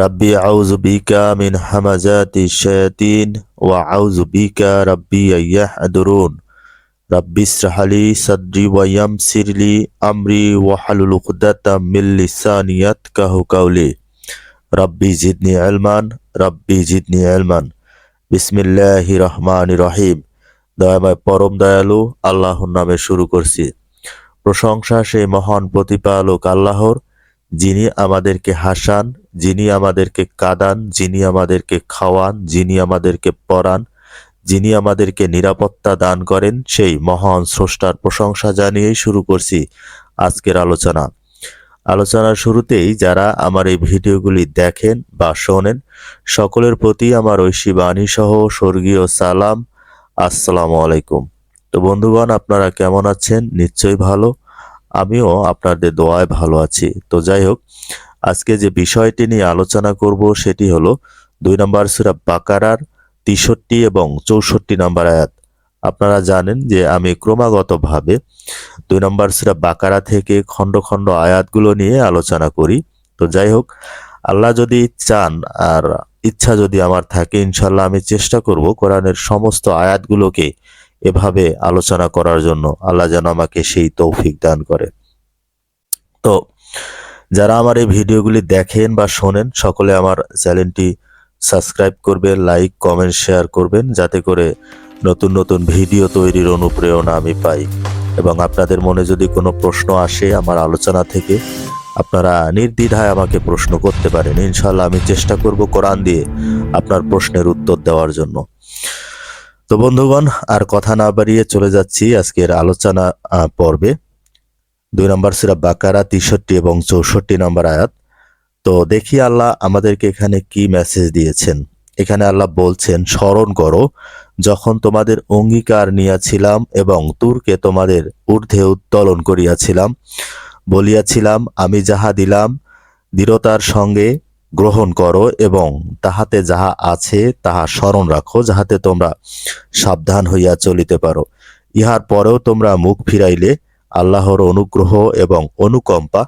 রাব্বি আউযু বিকা মিন হামাজাতি শায়াতিন ওয়া আউযু বিকা রাব্বি আইয়াহদুরুন। রাব্বি ইসরাহলি সাদরি ওয়া ইয়ামসিরলি আমরি ওয়া হালুল উকদাতাম মিন লিসানি ইয়াতকাহু কাওলি। রাব্বি জিদনি ইলমান রাব্বি জিদনি ইলমান বিসমিল্লাহির রহমানির রহিম। দয়াময় পরম দয়ালু আল্লাহর নামে শুরু করছি। প্রশংসা সেই মহান প্রতিপালক আল্লাহর যিনি আমাদেরকে হাসান, যিনি আমাদেরকে কাদান, যিনি আমাদেরকে খাওয়ান, যিনি আমাদেরকে পড়ান যিনি আমাদেরকে নিরাপত্তা দান করেন, সেই মহান স্রষ্টার প্রশংসা জানিয়েই শুরু করছি আজকের আলোচনা। আলোচনার শুরুতেই যারা আমার এই ভিডিওগুলি দেখেন বা শোনেন, সকলের প্রতি আমার ঐশী বাণী সহ স্বর্গীয় সালাম। আসসালামু আলাইকুম। তো বন্ধুগণ, আপনারা কেমন আছেন? নিশ্চয়ই ভালো। আমিও আপনাদের দোয়ায় ভালো আছি। তো যাই হোক, আজকে যে বিষয়টি নিয়ে আলোচনা করব সেটি হলো দুই নম্বর সুরা বাকারার তেষট্টি এবং চৌষট্টি নম্বর আয়াত। আপনারা জানেন যে আমি ক্রমাগতভাবে দুই নম্বর সুরা বাকারা থেকে খণ্ড খণ্ড আয়াতগুলো নিয়ে আলোচনা করি। তো যাই হোক, আল্লাহ যদি চান আর ইচ্ছা যদি আমার থাকে ইনশাল্লাহ আমি চেষ্টা করব কোরআনের সমস্ত আয়াতগুলোকে এভাবে আলোচনা করার জন্য আল্লাহ যেন আমাকে সেই তৌফিক দান করে। তো যারা আমার এই ভিডিওগুলি দেখেন বা শোনেন, সকলে আমার চ্যানেলটি সাবস্ক্রাইব করবেন, লাইক, কমেন্ট, শেয়ার করবেন, যাতে করে নতুন নতুন ভিডিও তৈরির অনুপ্রেরণা আমি পাই। এবং আপনাদের মনে যদি কোনো প্রশ্ন আসে আমার আলোচনা থেকে, আপনারা নির্দ্বিধায় আমাকে প্রশ্ন করতে পারেন। ইনশাল্লাহ আমি চেষ্টা করব কোরআন দিয়ে আপনার প্রশ্নের উত্তর দেওয়ার জন্য। তো বন্ধুগণ, আর কথা না বাড়িয়ে চলে যাচ্ছি আজকের আলোচনা পর্বে। দুই নম্বর সিরা বাকারা, তেষট্টি এবং চৌষট্টি নম্বর আয়াত। তো দেখি আল্লাহ আমাদেরকে এখানে কি মেসেজ দিয়েছেন। এখানে আল্লাহ বলছেন, স্মরণ করো, যখন তোমাদের অঙ্গীকার নিয়াছিলাম এবং তুরকে তোমাদের ঊর্ধ্বে উত্তোলন করিয়াছিলাম, বলিয়াছিলাম, আমি যাহা দিলাম, দৃঢ়তার সঙ্গে গ্রহণ করো এবং তাহাতে যাহা আছে তাহা স্মরণ রাখো, যাহাতে তোমরা সাবধান হইয়া চলিতে পারো। ইহার পরেও তোমরা মুখ ফিরাইলে আল্লাহর অনুগ্রহ এবং অনুকম্পা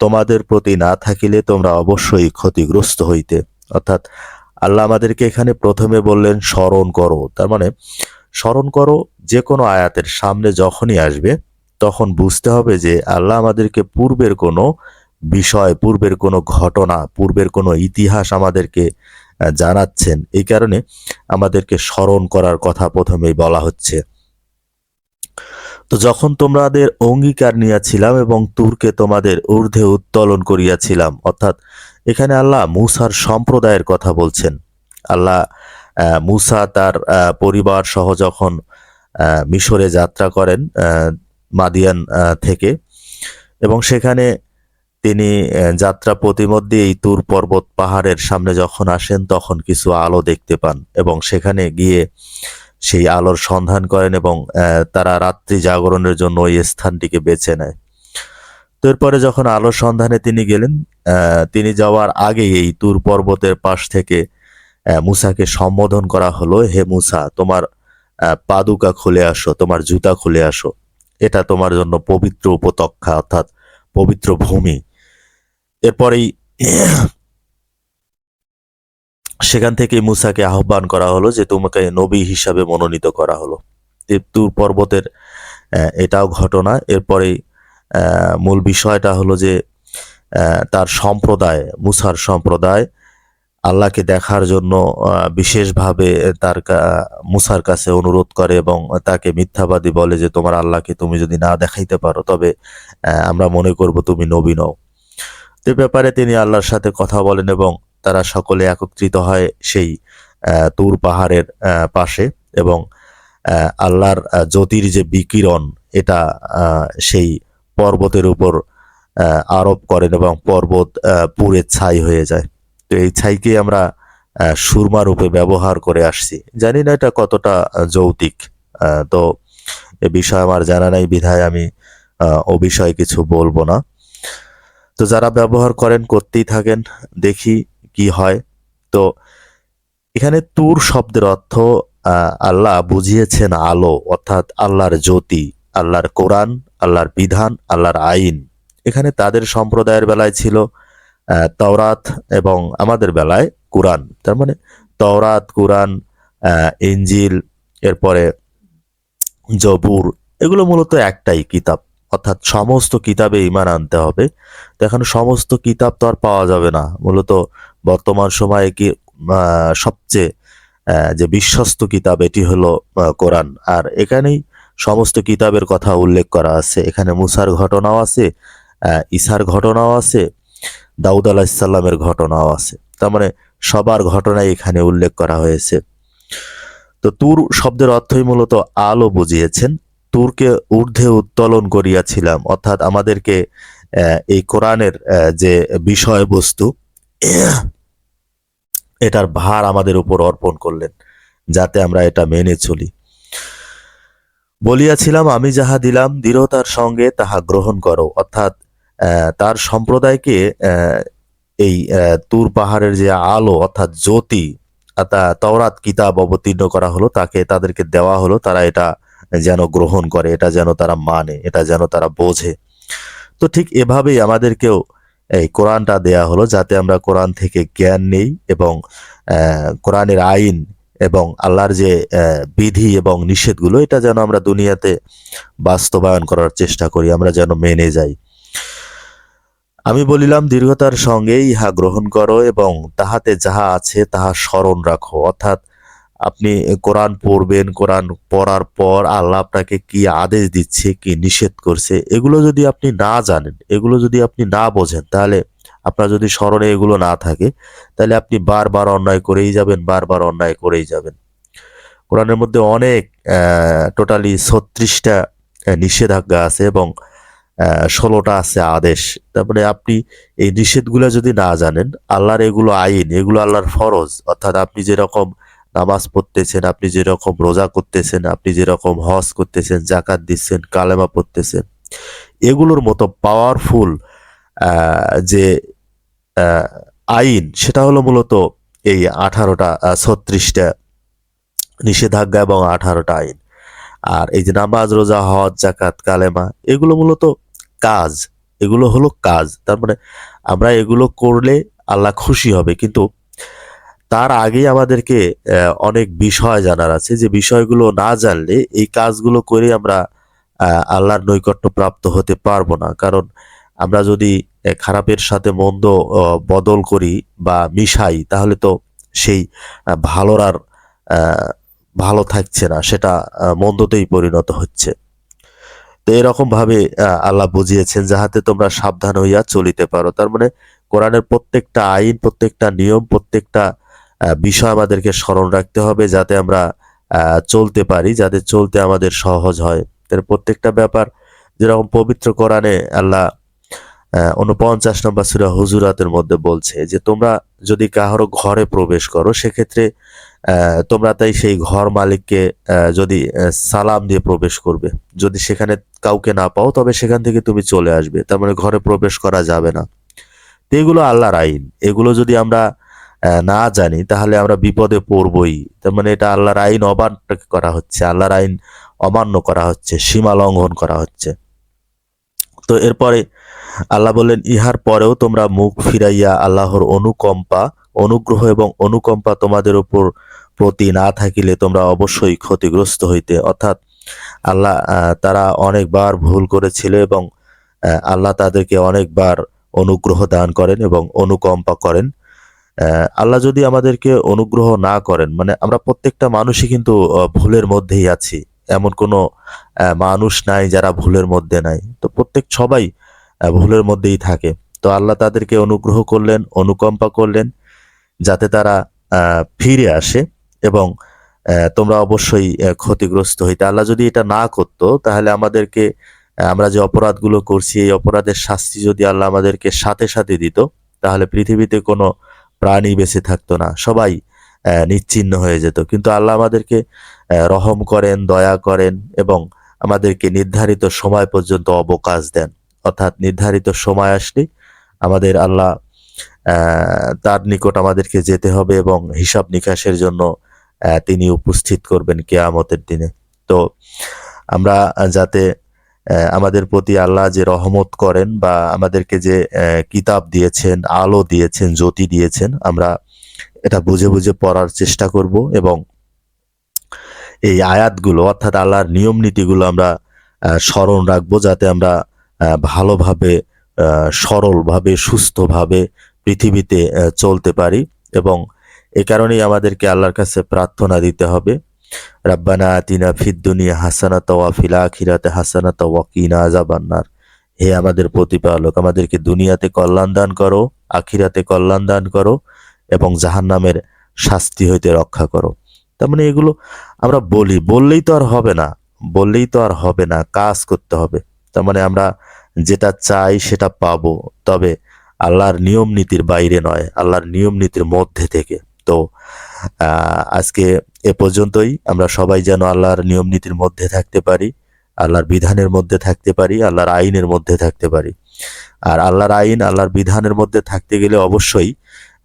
তোমাদের প্রতি না থাকিলে তোমরা অবশ্যই ক্ষতিগ্রস্ত হইতে। অর্থাৎ আল্লাহ আমাদেরকে এখানে প্রথমে বললেন, স্মরণ করো। তার মানে স্মরণ করো যে কোনো আয়াতের সামনে যখনই আসবে, তখন বুঝতে হবে যে আল্লাহ আমাদেরকে পূর্বের কোনো বিষয়, পূর্বের কোনো ঘটনা, পূর্বের কোনো ইতিহাস আমাদেরকে জানাচ্ছেন। এই কারণে আমাদেরকে স্মরণ করার কথা প্রথমেই বলা হচ্ছে। তো যখন তোমাদের অঙ্গীকার নিয়াছিলাম এবং তুরকে তোমাদের ঊর্ধ্বে উত্তোলন করিয়াছিলাম, অর্থাৎ এখানে আল্লাহ মুসার সম্প্রদায়ের কথা বলছেন। আল্লাহ মুসা তার পরিবার সহ যখন মিশরে যাত্রা করেন মাদিয়ান থেকে, এবং সেখানে তিনি যাত্রা প্রতিমধ্যে এই তুর পর্বত পাহাড়ের সামনে যখন আসেন, তখন কিছু আলো দেখতে পান এবং সেখানে গিয়ে সেই আলোর সন্ধান করেন এবং তারা রাত্রি জাগরণের জন্য ওই স্থানটিকে বেছে নেয়। তো এরপরে যখন আলোর সন্ধানে তিনি গেলেন তিনি যাওয়ার আগে এই তুর পর্বতের পাশ থেকে মুসাকে সম্বোধন করা হলো, হে মুসা, তোমার পাদুকা খুলে আসো, তোমার জুতা খুলে আসো। এটা তোমার জন্য পবিত্র উপত্যকা, অর্থাৎ পবিত্র ভূমি। এরপরেই সেখান থেকে মুসাকে আহ্বান করা হলো যে তোমাকে নবী হিসাবে মনোনীত করা হলো। তুর পর্বতের এটাও ঘটনা। এরপরেই মূল বিষয়টা হলো যে তার সম্প্রদায়, মুসার সম্প্রদায়, আল্লাহকে দেখার জন্য বিশেষভাবে তার মুসার কাছে অনুরোধ করে এবং তাকে মিথ্যাবাদী বলে যে, তোমার আল্লাহকে তুমি যদি না দেখাইতে পারো, তবে আমরা মনে করব তুমি নবী নও। এ ব্যাপারে তিনি আল্লাহর সাথে কথা বলেন এবং তারা সকলে একত্রিত হয় সেই তুর পাহাড়ের পাশে এবং আল্লাহর জ্যোতির যে বিকিরণ এটা সেই পর্বতের উপর আরোপ করেন এবং পর্বত পুড়ে ছাই হয়ে যায়। তো এই ছাইকে আমরা সুরমা রূপে ব্যবহার করে আসছি। জানি না এটা কতটা যৌতিক তো এ বিষয়ে আমার জানা নাই, বিধায় আমি ও বিষয়ে কিছু বলব না। তো যারা ব্যবহার করেন, করতেই থাকেন, দেখি কি হয়। তো এখানে তুর শব্দের অর্থ আল্লাহ বুঝিয়েছেন আলো, অর্থাৎ আল্লাহর জ্যোতি, আল্লাহর কোরআন, আল্লাহর বিধান, আল্লাহর আইন। এখানে তাদের সম্প্রদায়ের বেলায় ছিল তাওরাত এবং আমাদের বেলায় কোরআন। তার মানে তাওরাত, কোরআন ইঞ্জিল এরপরে জবুর, এগুলো মূলত একটাই কিতাব। অর্থাৎ সমস্ত কিতাবে ইমান আনতে হবে। তো এখন সমস্ত কিতাব তো আর পাওয়া যাবে না। মূলত বর্তমান সময়ে কি সবচেয়ে যে বিশ্বস্ত কিতাব এটি হলো কোরআন। আর এখানেই সমস্ত কিতাবের কথা উল্লেখ করা আছে। এখানে মুসার ঘটনাও আছে ঈসার ঘটনাও আছে, দাউদ আলাহিসাল্লামের ঘটনাও আছে। তার মানে সবার ঘটনাই এখানে উল্লেখ করা হয়েছে। তো তুর শব্দের অর্থই মূলত আলো বুঝিয়েছেন। তুরকে ঊর্ধ্বে উত্তোলন করিয়াছিলাম। অর্থাৎ আমাদেরকে এই কোরআনের যে বিষয়বস্তু, এটার ভার আমাদের উপর অর্পণ করলেন, যাতে আমরা এটা মেনে চলি। বলিয়াছিলাম, আমি যাহা দিলাম, দৃঢ়তার সঙ্গে তাহা গ্রহণ করো। অর্থাৎ তার সম্প্রদায়কে এই তুর পাহাড়ের যে আলো, অর্থাৎ জ্যোতি তওরাত কিতাব অবতীর্ণ করা হলো, তাকে তাদেরকে দেওয়া হলো, তারা এটা যেন গ্রহণ করে, এটা যেন তারা মানে এটা যেন তারা বোঝে। তো ঠিক এভাবেই আমাদেরকেও এই কোরআনটা দেয়া হলো যাতে আমরা কোরআন থেকে জ্ঞান নেই এবং কোরআনের আইন এবং আল্লাহর যে বিধি এবং নিষেধগুলো, এটা যেন আমরা দুনিয়াতে বাস্তবায়ন করার চেষ্টা করি, আমরা যেন মেনে যাই। আমি বলিলাম দীর্ঘতার সঙ্গে ইহা গ্রহণ করো এবং তাহাতে যাহা আছে তাহা স্মরণ রাখো। অর্থাৎ আপনি কোরআন পড়বেন, কোরআন পড়ার পর আল্লাহ আপনাকে কি আদেশ দিচ্ছে, কি নিষেধ করছে, এগুলো যদি আপনি না জানেন, এগুলো যদি আপনি না বোঝেন, তাহলে আপনার যদি স্মরণে এগুলো না থাকে, তাহলে আপনি বারবার অন্যায় করেই যাবেন, বারবার অন্যায় করেই যাবেন। কোরআনের মধ্যে অনেক টোটালি ছত্রিশটা নিষেধাজ্ঞা আছে এবং ষোলোটা আছে আদেশ। তারপরে আপনি এই নিষেধগুলো যদি না জানেন, আল্লাহর এগুলো আইন, এগুলো আল্লাহর ফরজ, অর্থাৎ আপনি যেরকম নামাজ পড়তেছেন, আপনি যেরকম রোজা করতেছেন, আপনি যেরকম হজ করতেছেন জাকাত দিচ্ছেন, কালেমা পড়তেছেন, এগুলোর মতো পাওয়ারফুল যে আইন, সেটা হলো মূলত এই আঠারোটা ছত্রিশটা নিষেধাজ্ঞা এবং আঠারোটা আইন। আর এই যে নামাজ, রোজা, হজ জাকাত কালেমা, এগুলো মূলত কাজ, এগুলো হলো কাজ। তার মানে আমরা এগুলো করলে আল্লাহ খুশি হবে। কিন্তু তার আগেই আমাদেরকে অনেক বিষয় জানার আছে যে বিষয়গুলো না জানলে এই কাজগুলো করে আমরা আল্লাহর নৈকট্য প্রাপ্ত হতে পারব না। কারণ আমরা যদি খারাপের সাথে মন্দ বদল করি বা মিশাই, তাহলে তো সেই ভালোর আর ভালো থাকছে না, সেটা মন্দতেই পরিণত হচ্ছে। তো এরকম ভাবে আল্লাহ বুঝিয়েছেন যাহাতে তোমরা সাবধান হইয়া চলিতে পারো। তার মানে কোরআনের প্রত্যেকটা আইন, প্রত্যেকটা নিয়ম, প্রত্যেকটা বিষয় আমাদেরকে স্মরণ রাখতে হবে যাতে আমরা চলতে পারি, যাতে চলতে আমাদের সহজ হয়। প্রত্যেকটা ব্যাপার যেরকম পবিত্র কোরআনে আল্লাহ উনপঞ্চাশ নম্বর সুরা হুজুরাতের মধ্যে বলছে যে, তোমরা যদি কাহারো ঘরে প্রবেশ করো, সেক্ষেত্রে তোমরা তাই সেই ঘর মালিককে যদি সালাম দিয়ে প্রবেশ করবে। যদি সেখানে কাউকে না পাও, তবে সেখান থেকে তুমি চলে আসবে। তার মানে ঘরে প্রবেশ করা যাবে না। তো এগুলো আল্লাহর আইন। এগুলো যদি আমরা না জানি, তাহলে আমরা বিপদে পড়বই। তার মানে এটা আল্লাহর আইন অমান্য করা হচ্ছে, আল্লাহর আইন অমান্য করা হচ্ছে, সীমা লঙ্ঘন করা হচ্ছে। তো এরপরে আল্লাহ বললেন, ইহার পরেও তোমরা মুখ ফিরাইয়া আল্লাহর অনুকম্পা, অনুগ্রহ এবং অনুকম্পা তোমাদের উপর প্রতি না থাকিলে তোমরা অবশ্যই ক্ষতিগ্রস্ত হইতে। অর্থাৎ আল্লাহ তারা অনেকবার ভুল করেছিল এবং আল্লাহ তাদেরকে অনেকবার অনুগ্রহ দান করেন এবং অনুকম্পা করেন। আল্লাহ যদি আমাদেরকে অনুগ্রহ না করেন মানে আমরা প্রত্যেকটা মানুষই কিন্তু ভুলের মধ্যেই আছি। এমন কোনো মানুষ নাই যারা ভুলের মধ্যে নাই। তো প্রত্যেক সবাই ভুলের মধ্যেই থাকে। তো আল্লাহ তাদেরকে অনুগ্রহ করলেন, অনুকম্পা করলেন, যাতে তারা ফিরে আসে এবং তোমরা অবশ্যই ক্ষতিগ্রস্ত হইতে। আল্লাহ যদি এটা না করতো, তাহলে আমাদেরকে আমরা যে অপরাধগুলো করছি, এই অপরাধের শাস্তি যদি আল্লাহ আমাদেরকে সাথে সাথে দিত, তাহলে পৃথিবীতে কোনো প্রাণী বেঁচে থাকতো না, সবাই নিশ্চিহ্ন হয়ে যেত। কিন্তু আল্লাহ আমাদেরকে রহম করেন, দয়া করেন এবং আমাদেরকে নির্ধারিত সময় পর্যন্ত অবকাশ দেন। অর্থাৎ নির্ধারিত সময় আসলে আমাদের আল্লাহ তার নিকট আমাদেরকে যেতে হবে এবং হিসাব নিকাশের জন্য তিনি উপস্থিত করবেন কেয়ামতের দিনে। তো আমরা যাতে আমাদের প্রতি আল্লাহ যে রহমত করেন বা আমাদেরকে যে কিতাব দিয়েছেন, আলো দিয়েছেন, জ্যোতি দিয়েছেন, আমরা এটা বুঝে বুঝে পড়ার চেষ্টা করব এবং এই আয়াতগুলো অর্থাৎ আল্লাহর নিয়ম নীতিগুলো আমরা স্মরণ রাখব যাতে আমরা ভালোভাবে সরলভাবে, সুস্থভাবে পৃথিবীতে চলতে পারি এবং এ কারণেই আমাদেরকে আল্লাহর কাছে প্রার্থনা দিতে হবে। রাব্বানা আতিনা ফিদ দুনিয়া হাসানাত ওয়া ফিল আখিরাতে হাসানাত ওয়া কিনা আযাবান্নার হে আমাদের প্রতিপালক, আমাদেরকে দুনিয়াতে কল্যাণ দান করো, আখিরাতে কল্যাণ দান করো এবং জাহান্নামের শাস্তি হইতে রক্ষা করো। তার মানে এগুলো আমরা বলি, বললেই তো আর হবে না, বললেই তো আর হবে না, কাজ করতে হবে। তার মানে আমরা যেটা চাই সেটা পাবো, তবে আল্লাহর নিয়ম নীতির বাইরে নয়, আল্লাহর নিয়ম নীতির মধ্যে থেকে। তো আজকে এ পর্যন্তই। আমরা সবাই যেন আল্লাহর নিয়ম নীতির মধ্যে থাকতে পারি, আল্লাহর বিধানের মধ্যে থাকতে পারি, আল্লাহর আইনের মধ্যে থাকতে পারি। আর আল্লাহর আইন, আল্লাহর বিধানের মধ্যে থাকতে গেলে অবশ্যই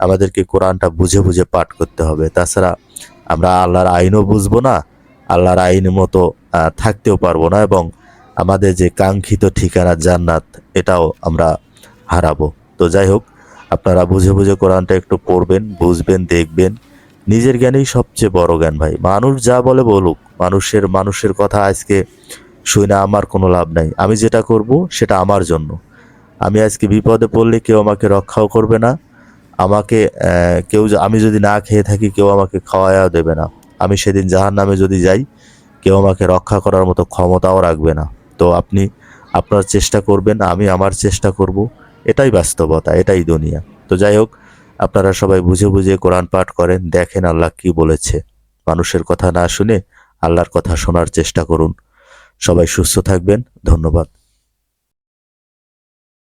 আমাদেরকে কোরআনটা বুঝে বুঝে পাঠ করতে হবে। তাছাড়া আমরা আল্লাহর আইনও বুঝব না, আল্লাহর আইনের মতো থাকতেও পারব না এবং আমাদের যে কাঙ্ক্ষিত ঠিকানা জান্নাত, এটাও আমরা হারাবো। তো যাই হোক, আপনারা বুঝে বুঝে কোরআনটা একটু পড়বেন, বুঝবেন, দেখবেন। নিজের জ্ঞানেই সবচেয়ে বড় জ্ঞান ভাই। মানুষ যা বলে বলুক, মানুষের মানুষের কথা আজকে শুই না, আমার কোনো লাভ নাই। আমি যেটা করব সেটা আমার জন্য। আমি আজকে বিপদে পড়লে কেউ আমাকে রক্ষাও করবে না। আমাকে কেউ আমি যদি না খেয়ে থাকি, কেউ আমাকে খাওয়াও দেবে না। আমি সেদিন জাহান নামে যদি যাই, কেউ আমাকে রক্ষা করার মতো ক্ষমতাও রাখবে না। তো আপনি আপনার চেষ্টা করবেন, আমি আমার চেষ্টা করব। এটাই বাস্তবতা, এটাই দুনিয়া। তো যাই হোক আপনারা সবাই বুঝে বুঝে কোরআন পাঠ করেন, দেখেন আল্লাহ কি বলেছে। মানুষের কথা না শুনে আল্লাহর কথা শোনার চেষ্টা করুন। সবাই সুস্থ থাকবেন, ধন্যবাদ।